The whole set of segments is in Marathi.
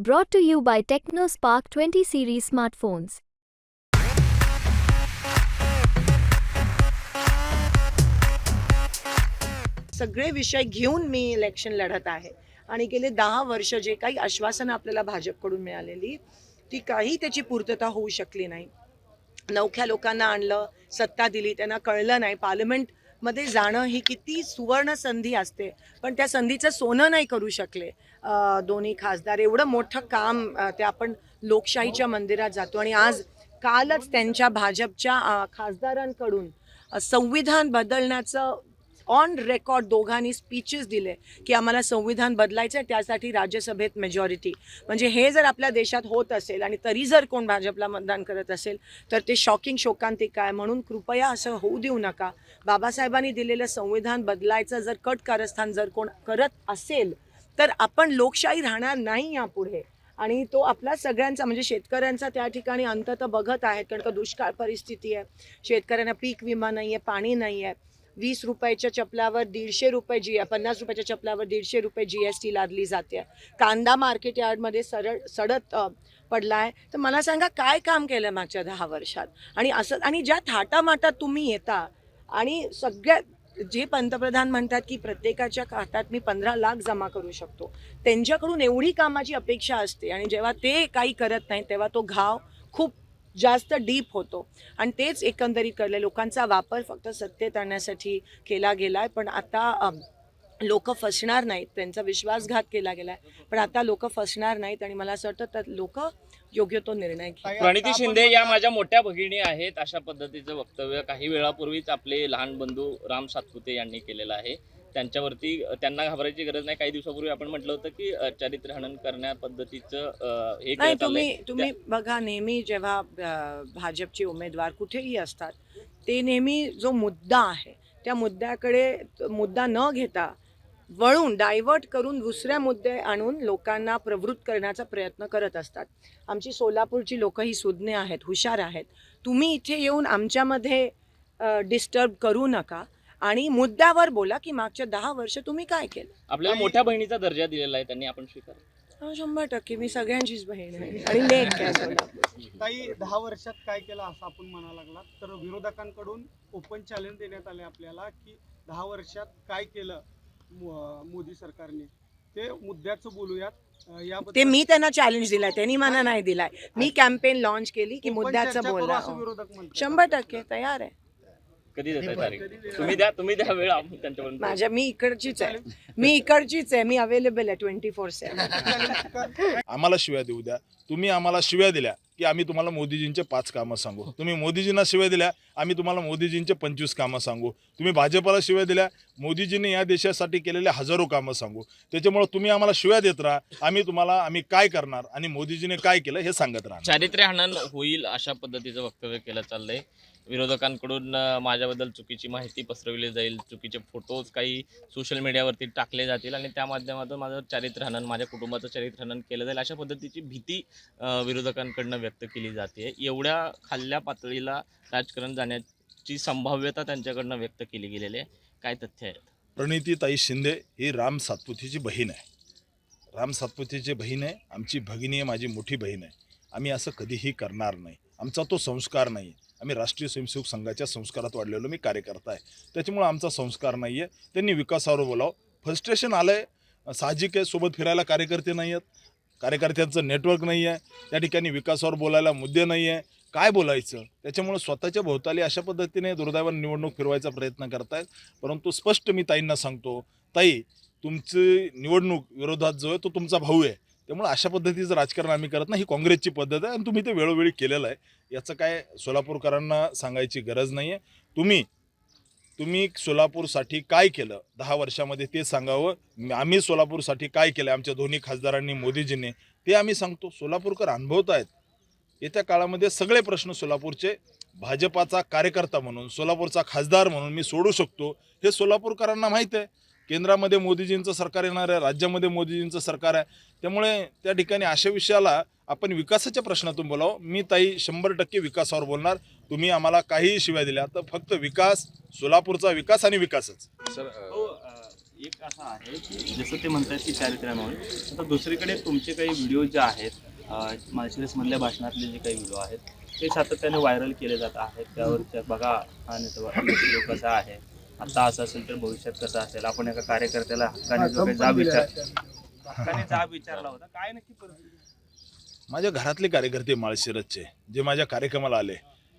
Brought to you by TechnoSpark 20 series smartphones. सगळे विषय घेऊन मी इलेक्शन लढत आहे. आणि गेले दहा वर्ष जे काही आश्वासनं आपल्याला भाजपकडून मिळालेली ती काही त्याची पूर्तता होऊ शकली नाही. नवख्या लोकांना आणलं सत्ता दिली त्यांना कळलं नाही. मध्ये जाणं ही किती सुवर्ण संधी असते. पण त्या संधीचं सोनं नाही करू शकले. दोन्ही खासदार. एवढं मोठं काम ते आपण लोकशाहीच्या मंदिरात जातो. आणि आज कालच त्यांच्या भाजपच्या खासदारांकडून संविधान बदलण्याचं ऑन रेकॉर्ड दोघांनी स्पीचेस दिले की आम्हाला संविधान बदलायचं आहे त्यासाठी राज्यसभेत मेजॉरिटी म्हणजे हे जर आपल्या देशात होत असेल आणि तरी जर कोण भाजपला मतदान करत असेल तर ते शॉकिंग शोकांतिक आहे म्हणून कृपया असं होऊ देऊ नका. बाबासाहेबांनी दिलेलं संविधान बदलायचं जर कट कारस्थान जर कोण करत असेल तर आपण लोकशाही राहणार नाही यापुढे. आणि तो आपला सगळ्यांचा म्हणजे शेतकऱ्यांचा त्या ठिकाणी अंत तर बघत आहेत कारण का दुष्काळ परिस्थिती आहे. शेतकऱ्यांना पीक विमा नाही आहे पाणी नाही आहे वीस रुपयाच्या चपलावर दीडशे रुपये जी पन्नास रुपयाच्या चपलावर दीडशे रुपये जी एस टी लादली जाते. कांदा मार्केट यार्डमध्ये सरळ सडत पडला आहे तर मला सांगा काय काम केलं मागच्या दहा वर्षात? आणि असं आणि ज्या थाटामाटात तुम्ही येता आणि सगळ्या जे पंतप्रधान म्हणतात की प्रत्येकाच्या खात्यात मी पंधरा लाख जमा करू शकतो. त्यांच्याकडून एवढी कामाची अपेक्षा असते. आणि जेव्हा ते काही करत नाही तेव्हा तो घाव खूप जास्त डीप होतो. आणि तेच एकंदरीत कळलं. लोकांचा वापर फक्त सत्तेत आणण्यासाठी केला गेला आहे पण आता लोक फसणार नाहीत. त्यांचा विश्वासघात केला गेला आहे पण आता लोक फसणार नाहीत आणि मला असं वाटतं तर लोक योग्य तो निर्णय घेतील. प्रणिती शिंदे या माझ्या मोठ्या भगिनी आहेत अशा पद्धतीचं वक्तव्य काही वेळापूर्वीच आपले लहान बंधू राम सातपुते यांनी केलेलं आहे. त्यांच्यावरती त्यांना घाबरायची गरज नाही. काही दिवसापूर्वी आपण म्हटलं होतं की अ, चारित्र्य हनन करण्या पद्धतीचं हे नाही तुम्ही. तुम्ही बघा नेहमी जेव्हा भाजपचे उमेदवार कुठेही असतात ते नेहमी जो मुद्दा आहे त्या मुद्द्याकडे मुद्दा न घेता वळून डायव्हर्ट करून दुसऱ्या मुद्दे आणून लोकांना प्रवृत्त करण्याचा प्रयत्न करत असतात. आमची सोलापूरची लोक ही सुज्ञ आहेत हुशार आहेत. तुम्ही इथे येऊन आमच्यामध्ये डिस्टर्ब करू नका. आणि मुद्द्यावर बोला की मागच्या दहा वर्ष तुम्ही काय केलं? आपल्याला मोठ्या बहिणीचा दर्जा दिलेला आहे त्यांनी आपण स्वीकार हा, शंभर टक्के. मी सगळ्यांचीच बहीण आहे. आणि लेख आहे काही दहा वर्षात काय केलं असं आपण म्हणा लागला तर विरोधकांकडून ओपन चॅलेंज देण्यात आले आपल्याला की दहा वर्षात काय केलं मो- मोदी सरकारने? ते मुद्द्याचं बोलूयात. अं, याबद्दल ते मी त्यांना चॅलेंज दिलाय त्यांनी मला नाही दिलाय. मी कॅम्पेन लॉन्च केली की मुद्द्याचं चर्चा करू बोला असं विरोधक म्हणतात. शंभर टक्के तयार आहे. कधी देताय तारीख? तुम्ही द्या तुम्ही द्या वेळ त्यांच्यापर्यंत माझ्या मी इकडचीच आहे. मी इकडचीच आहे. मी अवेलेबल आहे ट्वेंटी फोर सेवन आम्हाला शिव्या देऊ द्या. तुम्ही आम्हाला शिव्या दिल्या की आम्ही तुम्हाला मोदीजींचे पाच कामं सांगू. तुम्ही मोदीजींना शिव्या दिल्या आम्ही तुम्हाला मोदीजींचे पंचवीस कामं सांगू. तुम्ही भाजपला शिव्या दिल्या मोदीजींनी या देशासाठी केलेले हजारो कामं सांगू. त्याच्यामुळे तुम्ही आम्हाला शिव्या देत राहा. आम्ही तुम्हाला आम्ही काय करणार आणि मोदीजीने काय केलं हे सांगत राहणार. चारित्र्य हनन होईल अशा पद्धतीचं वक्तव्य केलं चाललंय. विरोधकांकडून माझ्याबद्दल चुकीची माहिती पसरवली जाईल चुकीचे फोटोज काही सोशल मीडियावरती टाकले जातील आणि त्या माध्यमातून माझं चारित्र्य माझ्या कुटुंबाचं चारित्र्य हनन केलं जाईल अशा पद्धतीची भीती विरोधकांकडनं व्यक्त केली जाते. एवढ्या खाल्ल्या पातळीला राजकारण जाण्याची संभाव्यता त्यांच्याकडनं व्यक्त केली गेलेली आहे. काय तथ्य आहेत? प्रणितीताई शिंदे ही राम सातपुतीची बहीण आहे. राम सातपुतीची बहीण आहे. आमची भगिनी आहे माझी मोठी बहीण आहे. आम्ही असं कधीही करणार नाही. आमचा तो संस्कार नाही आम्ही राष्ट्रीय स्वयंसेवक संघाच्या संस्कारात वाढलेलो मी कार्यकर्ता आहे. त्याच्यामुळं आमचा संस्कार नाही आहे त्यांनी विकासावर बोलावं. फ्रस्ट्रेशन आलं आहे साहजिक आहे सोबत फिरायला कार्यकर्ते नाही आहेत कार्यकर्त्यांचं नेटवर्क नाही आहे त्या ठिकाणी विकासावर बोलायला मुद्दे नाही आहे काय बोलायचं? त्याच्यामुळे स्वतःच्या भोवताली अशा पद्धतीने दुर्दैवाने निवडणूक फिरवायचा प्रयत्न करतायत. परंतु स्पष्ट मी ताईंना सांगतो ताई तुमची निवडणूक विरोधात जो आहे तो तुमचा भाऊ आहे. त्यामुळे अशा पद्धतीचं राजकारण आम्ही करत नाही ही काँग्रेसची पद्धत आहे आणि तुम्ही ते वेळोवेळी केलेलं आहे. याचं काय सोलापूरकरांना सांगायची गरज नाही आहे तुम्ही तुम्ही सोलापूरसाठी काय केलं? दहा वर्षामध्ये ते सांगावं. आम्ही सोलापूरसाठी काय केलं? आमच्या दोन्ही खासदारांनी मोदीजींनी ते आम्ही सांगतो. सोलापूरकर अनुभवत आहेत. येत्या काळामध्ये सगळे प्रश्न सोलापूरचे भाजपाचा कार्यकर्ता म्हणून सोलापूरचा खासदार म्हणून मी सोडू शकतो. हे सोलापूरकरांना माहीत आहे. केंद्रामध्ये मोदीजींचं सरकार येणार आहे राज्यामध्ये मोदीजींचं सरकार आहे. त्यामुळे त्या ठिकाणी अशा विषयाला आपण विकासाच्या प्रश्नातून बोलावं. मी ताई शंभर टक्के विकासावर बोलणार. तुम्ही आम्हाला काहीही शिवाय दिल्या तर फक्त विकास सोलापूरचा विकास आणि विकासच. सर हो, एक असं आहे की जसं ते म्हणतात की चारित्र्यामुळे आता दुसरीकडे तुमचे काही व्हिडिओ जे आहेत माळशिरसमधल्या भाषणातले जे काही व्हिडिओ आहेत ते सातत्याने व्हायरल केले जात आहेत. त्यावर बघा हा नेतृत्व कसा आहे. आता असं असेल तर भविष्यात कसं असेल? आपण एका कार्यकर्त्याला हक्काने जो काही जाब विचार हक्काने जाब विचारला होता. काय नक्की परिस्थिती? माझ्या घरातले कार्यकर्ते माळशिरसचे जे माझ्या कार्यक्रमाला आले.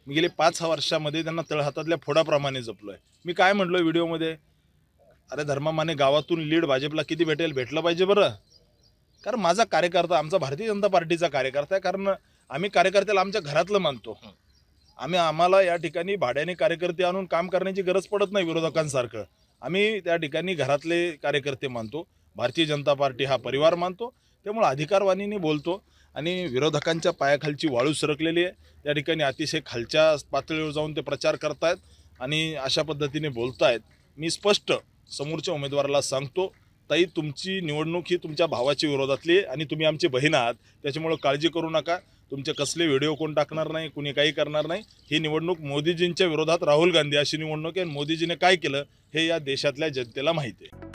मी गेले पाच वर्षामध्ये त्यांना तळहातातल्या फोडाप्रमाणे जपलोय. मी काय म्हटलो व्हिडिओमध्ये? अरे धर्मामाने गावातून लीड भाजपला किती भेटेल? भेटलं पाहिजे बरं. कारण माझा कार्यकर्ता आमचा भारतीय जनता पार्टीचा कार्यकर्ता आहे. कारण आम्ही कार्यकर्त्याला आमच्या घरातलं मानतो. आम्ही आम्हाला या ठिकाणी भाड्याने कार्यकर्ते आणून काम करण्याची गरज पडत नाही विरोधकांसारखं. आम्ही त्या ठिकाणी घरातले कार्यकर्ते मानतो भारतीय जनता पार्टी हा परिवार मानतो त्यामुळे अधिकारवाणीने बोलतो आणि विरोधकांच्या पायाखालची वाळू सरकलेली आहे. त्या ठिकाणी अतिशय खालच्या पातळीवर जाऊन ते प्रचार करतायत आणि अशा पद्धतीने बोलतायत. मी स्पष्ट समोरच्या उमेदवाराला सांगतो ताई तुमची निवडणूक ही तुमच्या भावाच्या विरोधातली आहे आणि तुम्ही आमची बहीण आहात त्याच्यामुळं काळजी करू नका. तुमचे कसले व्हिडिओ कोण टाकणार नाही कुणी काही करणार नाही. ही निवडणूक मोदीजींच्या विरोधात राहुल गांधी अशी निवडणूक आहे आणि मोदीजीने काय केलं हे या देशातल्या जनतेला माहिती आहे.